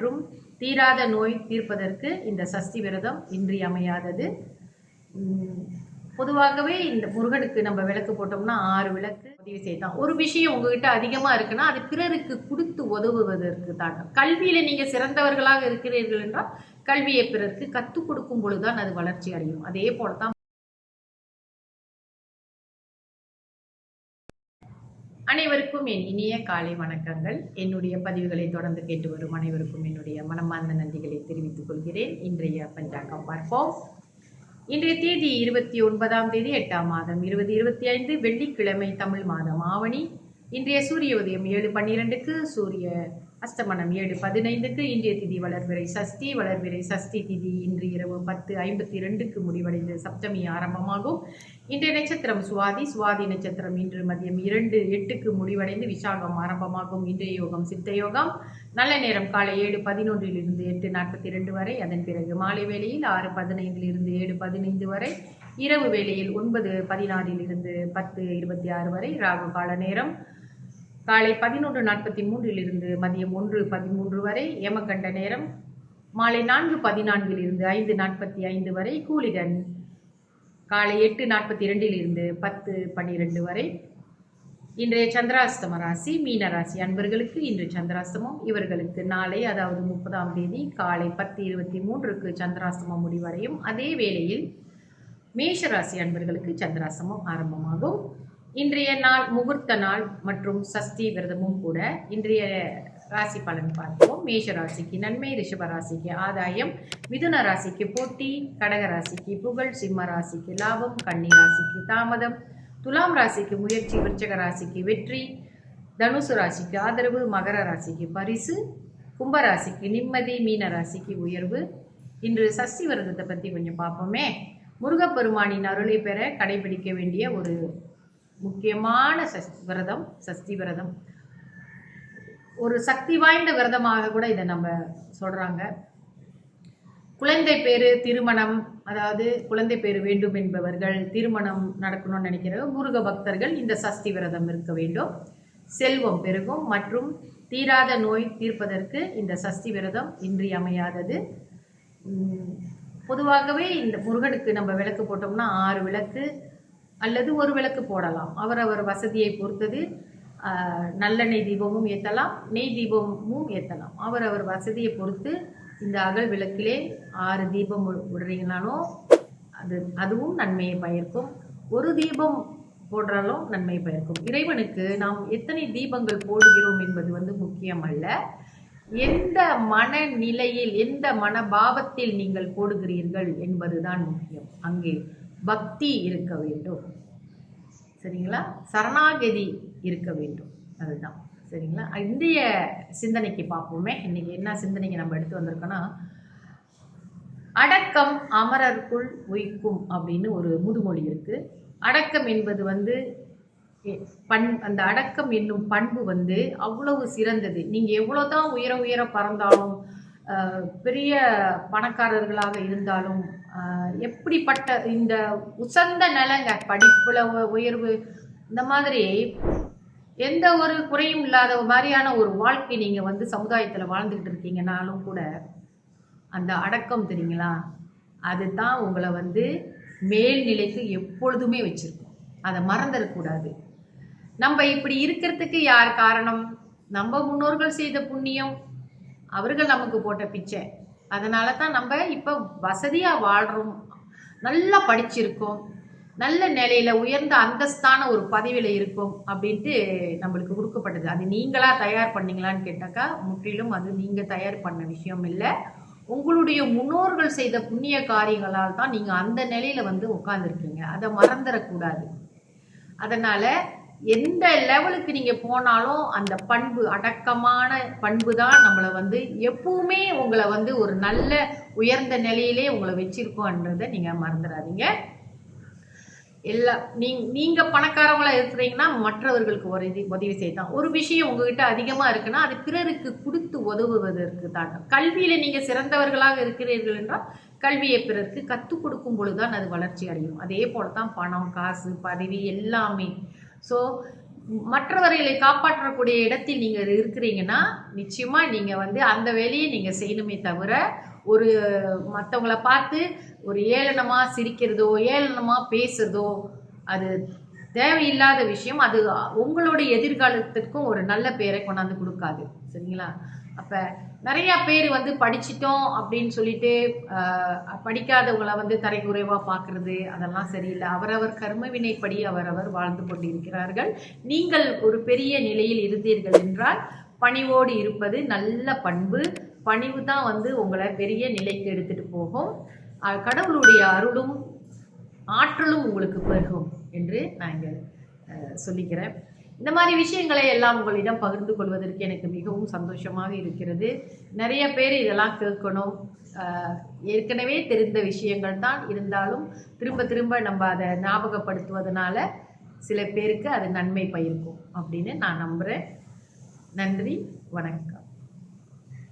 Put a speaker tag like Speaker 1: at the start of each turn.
Speaker 1: மற்றும் தீராத நோய் தீர்ப்பதற்கு இந்த சஷ்டி விரதம் இன்றியமையாதது. பொதுவாகவே இந்த முருகனுக்கு நம்ம விளக்கு போட்டோம்னா ஆறு விளக்கு உதவி செய்யலாம். ஒரு விஷயம் உங்ககிட்ட அதிகமாக இருக்குன்னா அது பிறருக்கு கொடுத்து உதவுவதற்கு தான். கல்வியில் நீங்கள் சிறந்தவர்களாக இருக்கிறீர்கள் என்றால் கல்வியை பிறருக்கு கற்றுக் கொடுக்கும் பொழுதுதான் அது வளர்ச்சி அடையும். அதே போல தான் அனைவருக்கும் என் இனிய காலை வணக்கங்கள். என்னுடைய பதிவுகளை தொடர்ந்து கேட்டு வரும் அனைவருக்கும் என்னுடைய மனமார்ந்த நன்றிகளை தெரிவித்துக் கொள்கிறேன். இன்றைய பஞ்சாங்கம் பார்ப்போம். இன்றைய தேதி இருபத்தி ஒன்பதாம் தேதி எட்டாம் மாதம் இருபது இருபத்தி ஐந்து வெள்ளிக்கிழமை தமிழ் மாதம் ஆவணி. இன்றைய சூரிய உதயம் ஏழு பன்னிரெண்டுக்கு சூரிய அஸ்தமனம் ஏழு பதினைந்துக்கு இன்றைய திதி வளர்விரை சஷ்டி. வளர்விரை சஷ்டி திதி இன்று இரவு பத்து ஐம்பத்தி ரெண்டுக்கு முடிவடைந்து சப்தமி ஆரம்பமாகும். இன்றைய நட்சத்திரம் சுவாதி சுவாதி நட்சத்திரம் இன்று மதியம் இரண்டு எட்டுக்கு முடிவடைந்து விசாகம் ஆரம்பமாகும். இன்றைய யோகம் சித்த யோகம். நல்ல நேரம் காலை ஏழு பதினொன்றிலிருந்து எட்டு நாற்பத்தி ரெண்டு வரை. அதன் பிறகு மாலை வேளையில் ஆறு பதினைந்திலிருந்து ஏழு பதினைந்து வரை. இரவு வேளையில் ஒன்பது பதினாறிலிருந்து பத்து இருபத்தி ஆறு வரை. ராகு கால நேரம் காலை பதினொன்று நாற்பத்தி மூன்றிலிருந்து மதியம் ஒன்று பதிமூன்று வரை. ஏமகண்ட நேரம் மாலை நான்கு பதினான்கிலிருந்து ஐந்து நாற்பத்தி ஐந்து வரை. கூலிகன் காலை எட்டு நாற்பத்தி இரண்டிலிருந்து பத்து பன்னிரெண்டு வரை இன்றைய சந்திராஸ்தம ராசி மீன ராசி அன்பர்களுக்கு இன்று சந்திராஸ்தமம் இவர்களுக்கு நாளை அதாவது முப்பதாம் தேதி காலை பத்து இருபத்தி மூன்றுக்கு சந்திராஸ்தமம் முடிவடையும். அதே வேளையில் மேஷ ராசி அன்பர்களுக்கு சந்திராஸ்தமம் ஆரம்பமாகும். இன்றைய நாள் முகூர்த்த நாள் மற்றும் சஷ்டி விரதமும் கூட இன்றைய ராசி பலன் பார்ப்போம். மேஷ ராசிக்கு நன்மை ரிஷப ராசிக்கு ஆதாயம். மிதுன ராசிக்கு போட்டி கடக ராசிக்கு புகழ் சிம்ம ராசிக்கு லாபம் கன்னி ராசிக்கு தாமதம். துலாம் ராசிக்கு முயற்சி விருச்சக ராசிக்கு வெற்றி. தனுசு ராசிக்கு ஆதரவு மகர ராசிக்கு பரிசு. கும்பராசிக்கு நிம்மதி மீன ராசிக்கு உயர்வு. இன்று சஷ்டி விரதத்தை பற்றி கொஞ்சம் பார்ப்போமே. முருகப்பெருமானின் அருளை பெற கடைபிடிக்க வேண்டிய ஒரு முக்கியமான சஷ்டி விரதம் சஷ்டி விரதம். ஒரு சக்தி வாய்ந்த விரதமாக கூட இதை நம்ம சொல்கிறாங்க குழந்தை பேர் திருமணம் அதாவது குழந்தை பேர் வேண்டும் என்பவர்கள் திருமணம் நடக்கணும்னு நினைக்கிற முருக பக்தர்கள் இந்த சஷ்டி விரதம் இருக்க வேண்டும். செல்வம் பெருகும் மற்றும் தீராத நோய் தீர்ப்பதற்கு இந்த சஷ்டி விரதம் இன்றியமையாதது. பொதுவாகவே இந்த முருகனுக்கு நம்ம விளக்கு போட்டோம்னா ஆறு விளக்கு அல்லது ஒரு விளக்கு போடலாம். அவரவர் வசதியை பொறுத்தது நல்லெண்ணெய் தீபமும் ஏற்றலாம் நெய் தீபமும் ஏற்றலாம் அவர் அவர் வசதியை பொறுத்து இந்த அகல் விளக்கிலே ஆறு தீபம் விடுறீங்கனாலும் அது அதுவும் நன்மையை பயக்கும். ஒரு தீபம் போடுறாலும் நன்மை பயக்கும். இறைவனுக்கு நாம் எத்தனை தீபங்கள் போடுகிறோம் என்பது வந்து முக்கியம் அல்ல. எந்த மனநிலையில் எந்த மனபாவத்தில் நீங்கள் போடுகிறீர்கள் என்பதுதான் முக்கியம். அங்கே பக்தி இருக்க வேண்டும். சரிங்களா? சரணாகதி இருக்க வேண்டும். அதுதான். சரிங்களா? இந்திய சிந்தனைக்கு பார்ப்போமே. இன்றைக்கி என்ன சிந்தனைக்கு நம்ம எடுத்து வந்திருக்கோன்னா அடக்கம் அமரர்க்குள் உய்க்கும் அப்படின்னு ஒரு முதுமொழி இருக்குது அடக்கம் என்பது வந்து பண் அந்த அடக்கம் என்னும் பண்பு வந்து அவ்வளவு சிறந்தது. நீங்கள் எவ்வளோ தான் உயர உயர பறந்தாலும் பெரிய பணக்காரர்களாக இருந்தாலும் எப்படிப்பட்ட இந்த உசந்த நிலங்க படிப்புல உயர்வு இந்த மாதிரி எந்த ஒரு குறையும் இல்லாத மாதிரியான ஒரு வாழ்க்கை நீங்கள் வந்து சமுதாயத்தில் வாழ்ந்துக்கிட்டு இருக்கீங்கனாலும் கூட அந்த அடக்கம் தெரியுங்களா? அதுதான் உங்களை வந்து மேல்நிலைக்கு எப்பொழுதுமே வச்சுருக்கோம். அதை மறந்துடக்கூடாது. நம்ம இப்படி இருக்கிறதுக்கு யார் காரணம்? நம்ம முன்னோர்கள் செய்த புண்ணியம். அவர்கள் நமக்கு போட்ட பிச்சை. அதனால தான் நம்ம இப்போ வசதியாக வாழ்கிறோம் நல்லா படிச்சிருக்கோம். நல்ல நிலையில உயர்ந்த அந்தஸ்தான ஒரு பதவியில் இருக்கும் அப்படின்ட்டு நம்மளுக்கு கொடுக்கப்பட்டது. அது நீங்களா தயார் பண்ணீங்களான்னு கேட்டாக்கா முற்றிலும் அது நீங்கள் தயார் பண்ண விஷயம் இல்லை. உங்களுடைய முன்னோர்கள் செய்த புண்ணிய காரியங்களால் தான் நீங்கள் அந்த நிலையில வந்து உட்காந்துருக்கீங்க அதை மறந்துடக்கூடாது. அதனால எந்த லெவலுக்கு நீங்க போனாலும் அந்த பண்பு அடக்கமான பண்பு தான் நம்மளை வந்து எப்பவுமே உங்களை வந்து ஒரு நல்ல உயர்ந்த நிலையிலே உங்களை வச்சிருக்கோன்றதை நீங்க மறந்துடாதீங்க. எல்லா நீங்க நீங்க பணக்காரங்களா இருக்கிறீங்கன்னா மற்றவர்களுக்கு ஒரு உதவி செய்யலாம் ஒரு விஷயம் உங்ககிட்ட அதிகமா இருக்குன்னா அது பிறருக்கு கொடுத்து உதவுவதற்கு தான் கல்வியில நீங்க சிறந்தவர்களாக இருக்கிறீர்கள் என்றால் கல்வியை பிறருக்கு கற்றுக் கொடுக்கும் பொழுதுதான் அது வளர்ச்சி அடையும். அதே போல தான் பணம் காசு பதவி எல்லாமே. ஸோ மற்றவர்களை காப்பாற்றக்கூடிய இடத்தில் நீங்கள் இருக்கிறீங்கன்னா நிச்சயமாக நீங்கள் வந்து அந்த வேலையை நீங்கள் செய்யணுமே தவிர ஒரு மற்றவங்கள பார்த்து ஒரு ஏளனமாக சிரிக்கிறதோ ஏளனமாக பேசுறதோ அது தேவையில்லாத விஷயம். அது உங்களுடைய எதிர்காலத்திற்கும் ஒரு நல்ல பேரை கொண்டாந்து கொடுக்காது. சரிங்களா? அப்போ நிறையா பேர் வந்து படிச்சிட்டோம் அப்படின்னு சொல்லிட்டு படிக்காதவங்களை வந்து தரைக்குறைவாக பார்க்குறது அதெல்லாம் சரியில்லை. அவரவர் கர்மவினைப்படி அவரவர் வாழ்ந்து கொண்டிருக்கிறார்கள். நீங்கள் ஒரு பெரிய நிலையில் இருந்தீர்கள் என்றால் பணிவோடு இருப்பது நல்ல பண்பு. பணிவு தான் வந்து உங்களை பெரிய நிலைக்கு எடுத்துகிட்டு போகும். கடவுளுடைய அருளும் ஆற்றலும் உங்களுக்கு பெருகும் என்று நான் இங்கே சொல்லிக்கிறேன். இந்த மாதிரி விஷயங்களை எல்லாம் உங்களிடம் பகிர்ந்து கொள்வதற்கு எனக்கு மிகவும் சந்தோஷமாக இருக்கிறது. நிறைய பேர் இதெல்லாம் கேட்கணும். ஏற்கனவே தெரிந்த விஷயங்கள் தான் இருந்தாலும் திரும்ப திரும்ப நம்ம அதை ஞாபகப்படுத்துவதனால சில பேருக்கு அது நன்மை பயிருக்கும் அப்படின்னு நான் நம்புகிறேன் நன்றி வணக்கம்.